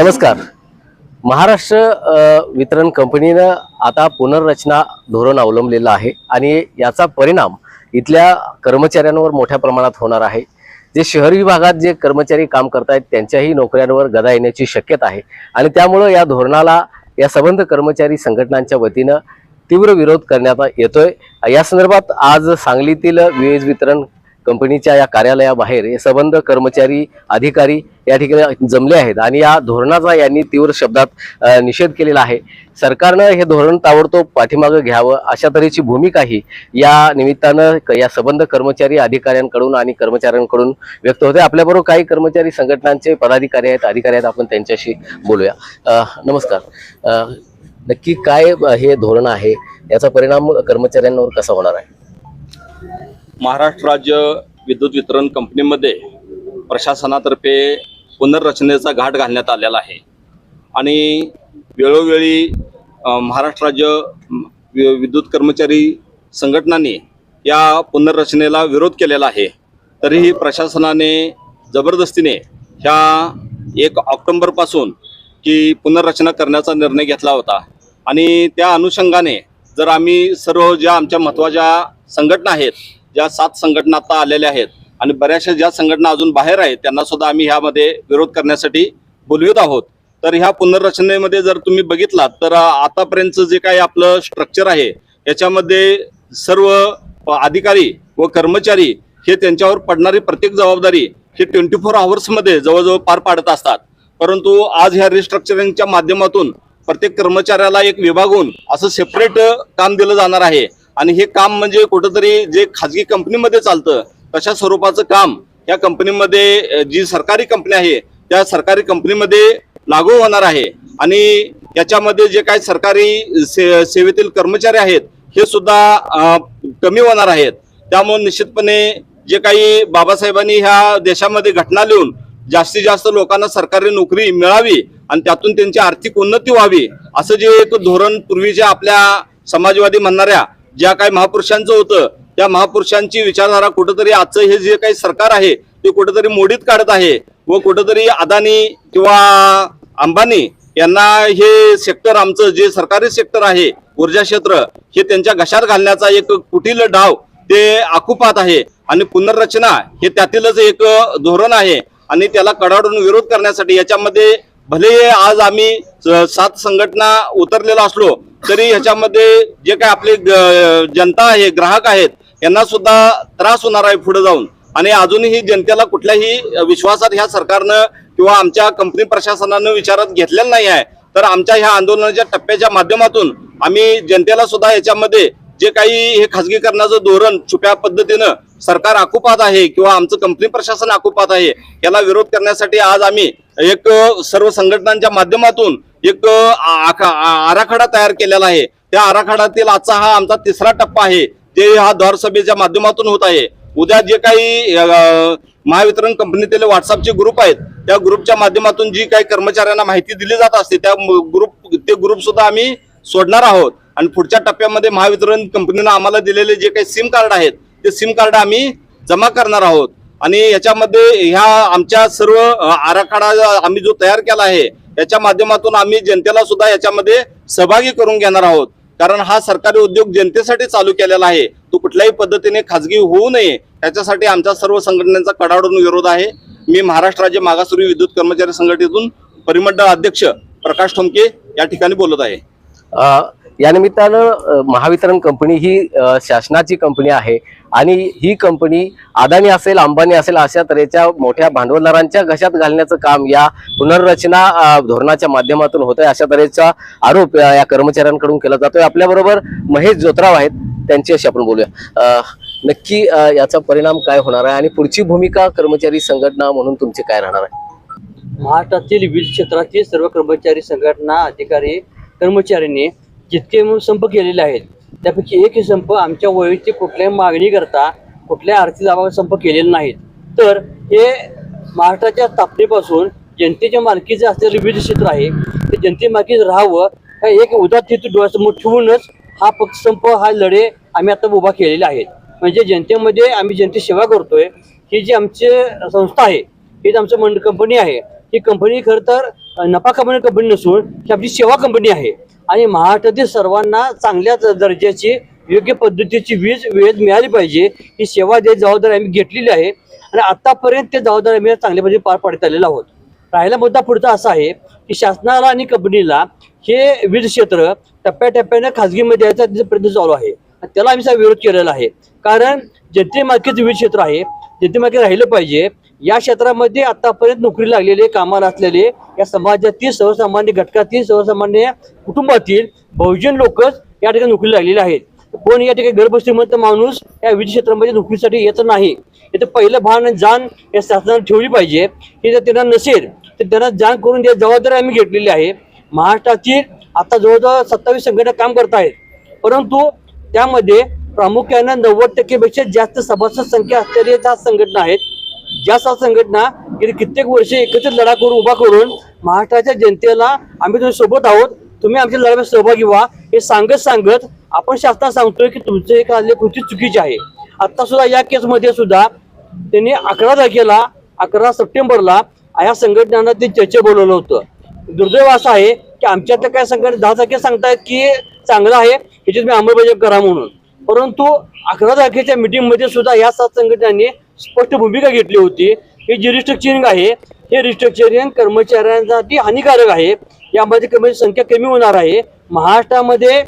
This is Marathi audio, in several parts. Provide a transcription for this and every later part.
नमस्कार. महाराष्ट्र वितरण कंपनीनं आता पुनर्रचना धोरण अवलंबलेलं आहे आणि याचा परिणाम इथल्या कर्मचाऱ्यांवर मोठ्या प्रमाणात होणार आहे. जे शहरी भागात जे कर्मचारी काम करतायत त्यांच्याही नोकऱ्यांवर गदा येण्याची शक्यता आहे. आणि त्यामुळं या धोरणाला या संबंध कर्मचारी संघटनांच्या वतीनं तीव्र विरोध करण्यात येतोय. या संदर्भात आज सांगलीतील वीज वितरण कंपनीच्या या कार्यालयाबाहेर हे संबंध कर्मचारी अधिकारी या ठिकाणी जमले आहेत आणि या धोरणाचा यांनी तीव्र शब्दात निषेध केलेला आहे. सरकारनं हे धोरण ताबडतोब पाठीमागं घ्यावं अशा तऱ्हेची भूमिकाही या निमित्तानं या संबंध कर्मचारी अधिकाऱ्यांकडून आणि कर्मचाऱ्यांकडून व्यक्त होते. आपल्याबरोबर काही कर्मचारी संघटनांचे पदाधिकारी आहेत अधिकारी आहेत आपण त्यांच्याशी बोलूया. नमस्कार. नक्की काय हे धोरण आहे? याचा परिणाम कर्मचाऱ्यांवर कसा होणार आहे? महाराष्ट्र राज्य विद्युत वितरण कंपनीमध्ये प्रशासनातर्फे पुनर्रचनेचा घाट घालण्यात आलेला आहे. आणि वेळोवेळी महाराष्ट्र राज्य वि- विद्युत कर्मचारी संघटनांनी या पुनर्रचनेला विरोध केलेला आहे. तरीही प्रशासनाने जबरदस्तीने ह्या एक ऑक्टोंबरपासून की पुनर्रचना करण्याचा निर्णय घेतला होता. आणि त्या अनुषंगाने जर आम्ही सर्व ज्या आमच्या महत्त्वाच्या संघटना आहेत ज्या सात संघटना आता आलेल्या आहेत आणि बऱ्याचशा ज्या संघटना अजून बाहेर आहेत त्यांना सुद्धा आम्ही ह्यामध्ये विरोध करण्यासाठी बोलवित आहोत. तर ह्या पुनर्रचनेमध्ये जर तुम्ही बघितलात तर आतापर्यंतचं जे काही आपलं स्ट्रक्चर आहे याच्यामध्ये सर्व अधिकारी व कर्मचारी हे त्यांच्यावर पडणारी प्रत्येक जबाबदारी हे ट्वेंटी फोर आवर्समध्ये जवळजवळ पार पाडत असतात. परंतु आज ह्या रिस्ट्रक्चरिंगच्या माध्यमातून प्रत्येक कर्मचाऱ्याला एक विभागून असं सेपरेट काम दिलं जाणार आहे. आणि हे काम म्हणजे कुठंतरी जे खाजगी कंपनीमध्ये चालतं तशा स्वरूपाचं काम या कंपनीमध्ये जी सरकारी कंपनी आहे त्या सरकारी कंपनीमध्ये लागू होणार आहे. आणि याच्यामध्ये जे काही सरकारी से सेवेतील कर्मचारी आहेत हे सुद्धा कमी होणार आहेत. त्यामुळे निश्चितपणे जे काही बाबासाहेबांनी ह्या देशामध्ये घटना लिहून जास्तीत जास्त लोकांना सरकारी नोकरी मिळावी आणि त्यातून त्यांची आर्थिक उन्नती व्हावी असं जे एक धोरण पूर्वीच्या आपल्या समाजवादी म्हणणाऱ्या ज्या काही महापुरुषांचं होतं त्या महापुरुषांची विचारधारा कुठंतरी आजचं हे जे काही सरकार आहे ते कुठंतरी मोडीत काढत आहे व कुठंतरी अदानी किंवा अंबानी यांना हे सेक्टर आमचं जे सरकारी सेक्टर आहे ऊर्जा क्षेत्र हे त्यांच्या घशात घालण्याचा एक कुटील डाव ते आकुपात आहे आणि पुनर्रचना हे त्यातीलच एक धोरण आहे आणि त्याला कडाडून विरोध करण्यासाठी याच्यामध्ये भले आज आम्ही स- सात संघटना उतरलेला असलो तरी ह्याच्यामध्ये जे काय आपले जनता आहे ग्राहक आहेत यांना सुद्धा त्रास होणार आहे पुढे जाऊन. आणि अजूनही जनतेला कुठल्याही विश्वासात ह्या सरकारनं किंवा आमच्या कंपनी प्रशासनानं विचारात घेतलेलं नाही आहे. तर आमच्या ह्या आंदोलनाच्या टप्प्याच्या माध्यमातून आम्ही जनतेला सुद्धा याच्यामध्ये जे काही हे खाजगीकरणाचं धोरण छुप्या पद्धतीनं सरकार आखूपात आहे किंवा आमचं कंपनी प्रशासन आखूपात आहे याला विरोध करण्यासाठी आज आम्ही एक सर्व संघटनांच्या माध्यमातून एक आखा- आराखडा तयार केलेला आहे. त्या आराखड्यातील आजचा हा आमचा तिसरा टप्पा आहे ते हा द्वार सभेच्या माध्यमातून होत आहे. उद्या जे काही महावितरण कंपनीतील व्हॉट्सअपचे ग्रुप आहेत त्या ग्रुपच्या माध्यमातून जी काही कर्मचाऱ्यांना माहिती दिली जात असते त्या ग्रुप ते ग्रुप सुद्धा आम्ही सोडणार आहोत. आणि पुढच्या टप्प्यामध्ये महावितरण कंपनीनं आम्हाला दिलेले जे काही सिम कार्ड आहेत ते सिम कार्ड आम्ही जमा करणार आहोत. आणि याच्यामध्ये ह्या आमच्या सर्व आराखडा आम्ही जो तयार केला आहे याच्या माध्यमातून आम्ही जनतेला सुद्धा याच्यामध्ये सहभागी करून घेणार आहोत. कारण हा सरकारी उद्योग जनतेसाठी चालू केलेला आहे. तो कुठल्याही पद्धतीने खाजगी होऊ नये. याच्यासाठी आमच्या सर्व संघटनांचा कडाडून विरोध आहे. मी महाराष्ट्र राज्य मागासवर्गीय विद्युत कर्मचारी संघटनेतून परिमंडळ अध्यक्ष प्रकाश ठोमके या ठिकाणी बोलत आहे. या निमित्तानं महावितरण कंपनी ही शासनाची कंपनी आहे आणि ही कंपनी अदानी असेल अंबानी असेल अशा तऱ्हेच्या मोठ्या भांडवलदारांच्या घशात घालण्याचं काम या पुनर्रचना धोरणाच्या माध्यमातून होत आहे अशा तऱ्हेचा आरोप या कर्मचाऱ्यांकडून केला जातोय. आपल्याबरोबर महेश जोतराव आहेत त्यांच्याशी आपण बोलूया. नक्की याचा परिणाम काय होणार आहे आणि पुढची भूमिका कर्मचारी संघटना म्हणून तुमची काय राहणार आहे? महाराष्ट्रातील वीज क्षेत्रातील सर्व कर्मचारी संघटना अधिकारी कर्मचाऱ्यांनी जितके म्हणून संप केलेले आहेत त्यापैकी एकही संप आमच्या वैयक्तिक कुठल्याही मागणी करता कुठल्याही आर्थिक लाभावर संप केलेले नाहीत. तर हे महाराष्ट्राच्या स्थापनेपासून जनतेच्या मालकीचं असलेले विविध क्षेत्र आहे ते जनते मालकीचं राहावं हा एक उदात हेतू डोळ्यासमोर ठेवूनच हा पक्ष संप हा लढे आम्ही आता उभा केलेले आहेत. म्हणजे जनतेमध्ये आम्ही जनतेची सेवा करतोय. ही जी आमची संस्था आहे हीच आमचं मंड कंपनी आहे ही कंपनी खरं तर नफा कमावणारी कंपनी नसून ही आपली सेवा कंपनी आहे. आणि महाराष्ट्रातील सर्वांना चांगल्या दर्जाची योग्य पद्धतीची वीज वेळेत मिळाली पाहिजे ही सेवा दे जबाबदारी आम्ही घेतलेली आहे. आणि आतापर्यंत ते जबाबदारी आम्ही चांगल्या पद्धतीने पार पाडत आलेलो आहोत. राहिला मुद्दा पुढचा असा आहे की शासनाला आणि कंपनीला हे वीज क्षेत्र टप्प्याटप्प्याने खाजगीमध्ये यायचा त्याचा प्रयत्न चालू आहे. आणि त्याला आम्ही विरोध केलेला आहे. कारण जनतेमार्केटचं वीज क्षेत्र आहे जनतेमार्केट राहिलं पाहिजे या क्षेत्रामध्ये आतापर्यंत नोकरी लागलेले कामाला असलेले या समाजातील सर्वसामान्य घटकातील सर्वसामान्य कुटुंबातील बहुजन लोकच या ठिकाणी नोकरी लागलेले आहेत. कोण या ठिकाणी गर्भश्रीमंत माणूस या विधी क्षेत्रामध्ये नोकरीसाठी येत नाही याचं पहिलं भान आणि जाण या शासनाने ठेवली पाहिजे. हे जर त्यांना नसेल तर त्यांना जाण करून द्या जबाबदारी आम्ही घेतलेली आहे. महाराष्ट्राची आता जवळजवळ सत्तावीस संघटना काम करत आहेत. परंतु त्यामध्ये प्रामुख्यानं नव्वद टक्केपेक्षा जास्त सभासद संख्या असलेल्या ज्या संघटना आहेत. ज्या सात संघटना गेली कित्येक वर्षे एकत्रित लढा करून उभा करून महाराष्ट्राच्या जनतेला आम्ही तुम्ही सोबत आहोत. तुम्ही आमच्या लढ्यात सहभागी व्हा. हे सांगत सांगत आपण शासनाला सांगतोय की तुमचं एक आले कृती चुकीची आहे. आता सुद्धा या केसमध्ये सुद्धा त्यांनी अकरा तारखेला अकरा सप्टेंबरला या संघटनांना ते चर्चा बोलवलं होतं. दुर्दैव असं आहे की आमच्यातल्या काय संघटना दहा तारखेला सांगतायत की चांगलं आहे ह्याची तुम्ही अंमलबजावणी करा म्हणून. परंतु अकरा तारखेच्या मीटिंगमध्ये सुद्धा या सात संघटनांनी स्पष्ट भूमिका घेतली होती. हे जे रिस्ट्रक्चरिंग आहे हे रिस्ट्रक्चरिंग कर्मचाऱ्यांसाठी हानिकारक आहे. यामध्ये कर्मचारी संख्या कमी होणार आहे. महाराष्ट्रामध्ये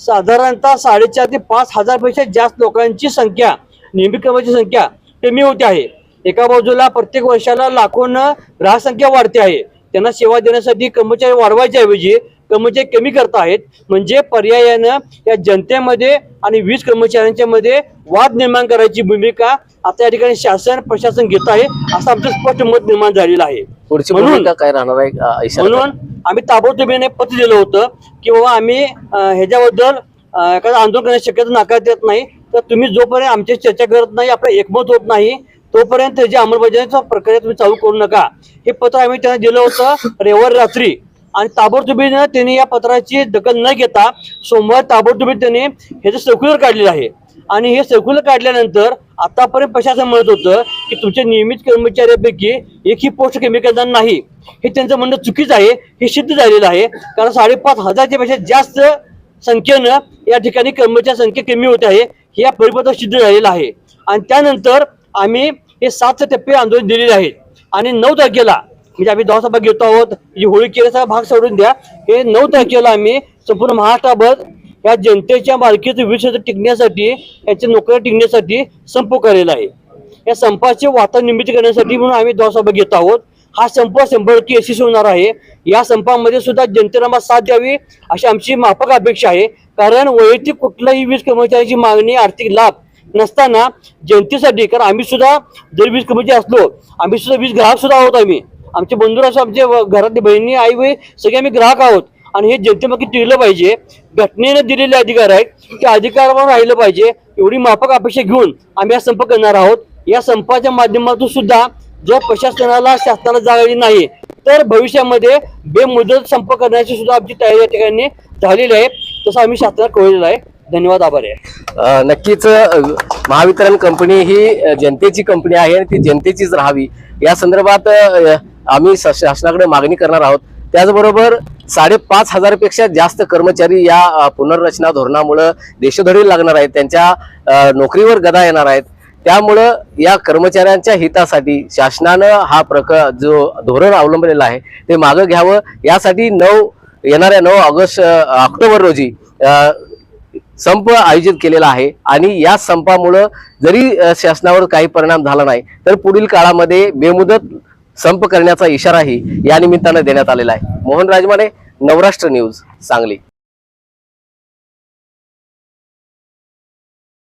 साधारणतः साडेचार ते पाच हजारपेक्षा जास्त लोकांची संख्या नियमित कर्मचारी संख्या कमी होते आहे. एका बाजूला प्रत्येक वर्षाला लाखोनं ग्राहक संख्या वाढते आहे. त्यांना सेवा देण्यासाठी कर्मचारी वाढवायच्या ऐवजी कर्मचारी कमी करत आहेत. म्हणजे पर्यायानं या जनतेमध्ये आणि वीज कर्मचाऱ्यांच्या मध्ये वाद निर्माण करायची भूमिका आता या ठिकाणी शासन प्रशासन घेत आहे असं आमचं स्पष्ट मत निर्माण झालेलं आहे. पुढची म्हणून- काय राहणार आहे म्हणून आम्ही ताबडतोबीने पत्र दिलं होतं की बाबा आम्ही ह्याच्याबद्दल एखादं आंदोलन करण्याची शक्यता नाकारता येत नाही. तर तुम्ही जोपर्यंत आमची चर्चा करत नाही आपलं एकमत होत नाही तोपर्यंत त्याची अंमलबजावणीचा प्रक्रिया तुम्ही चालू करू नका. हे पत्र आम्ही त्यांना दिलं होतं रविवार रात्री. आणि ताबडतोबीनं त्यांनी या पत्राची दखल न घेता सोमवार ताबडतोबी त्यांनी ह्याचं सर्क्युलर काढलेलं आहे आणि हे सर्क्युलर काढल्यानंतर आतापर्यंत प्रशासन म्हणत होतं की तुमच्या नियमित कर्मचाऱ्यापैकी एकही पोस्ट कमी करणार नाही. हे त्यांचं म्हणणं चुकीचं आहे हे सिद्ध झालेलं आहे. कारण साडेपाच हजारच्या पेक्षा जास्त संख्येनं या ठिकाणी कर्मचारी संख्या कमी होत आहे. हे या परिपत्र सिद्ध झालेलं आहे. आणि त्यानंतर आम्ही हे सात टप्पे आंदोलन दिलेले आहेत आणि नऊ तारखेला म्हणजे आम्ही दहा सभा घेतो आहोत. म्हणजे होळी केल्याचा भाग सोडून द्या. हे नऊ तारखेला आम्ही संपूर्ण महाराष्ट्राभर या जनतेच्या मालकीचं विषय टिकण्यासाठी याच्या नोकऱ्या टिकण्यासाठी संप केलेला आहे. या संपाचे वातावरण निर्मिती करण्यासाठी म्हणून आम्ही दहा सभा घेत आहोत. हा संप शंभर टक्के यशस्वी होणार आहे. या संपामध्ये सुद्धा जनतेला साथ द्यावी अशी आमची माफक अपेक्षा आहे. कारण वैयक्तिक कुठल्याही वीज कर्मचाऱ्याची मागणी आर्थिक लाभ नसताना जनतेसाठी कारण आम्ही सुद्धा जर वीज कर्मचारी असलो आम्ही सुद्धा वीज ग्राहक सुद्धा आहोत आम्ही. आमचे बंधू आमचे घरातली बहिणी आई वय सगळे आम्ही ग्राहक आहोत. आणि हे जनतेमागे टिकलं पाहिजे. घटनेने दिलेले अधिकार आहेत त्या अधिकारावर राहिलं पाहिजे. एवढी माफक अपेक्षा घेऊन आम्ही हा संप करणार आहोत. या संपाच्या माध्यमातून सुद्धा जर प्रशासनाला शासनाला जागाली नाही तर भविष्यामध्ये बेमुदत संप करण्याची सुद्धा आमची तयारी या ठिकाणी झालेली आहे. तसं आम्ही शासनाला कळलेलं आहे. धन्यवाद आभार आहे. नक्कीच महावितरण कंपनी ही जनतेची कंपनी आहे आणि ती जनतेचीच राहावी. या संदर्भात आम्ही शासनाकडे मागणी करणार आहोत. त्याचबरोबर साडेपाच हजारपेक्षा जास्त कर्मचारी या पुनर्रचना धोरणामुळं देशोधडी लागणार आहेत. त्यांच्या नोकरीवर गदा येणार आहेत. त्यामुळं या कर्मचाऱ्यांच्या हितासाठी शासनानं हा प्रक जो धोरण अवलंबलेला आहे ते मागं घ्यावं. यासाठी नऊ येणाऱ्या नऊ ऑगस्ट ऑक्टोबर रोजी संप आयोजित केलेला आहे आणि या संपामुळं जरी शासनावर काही परिणाम झाला नाही तर पुढील काळामध्ये बेमुदत संप करण्याचा इशाराही या निमित्तानं देण्यात आलेला आहे. मोहन राजमाने नवराष्ट्र न्यूज सांगली.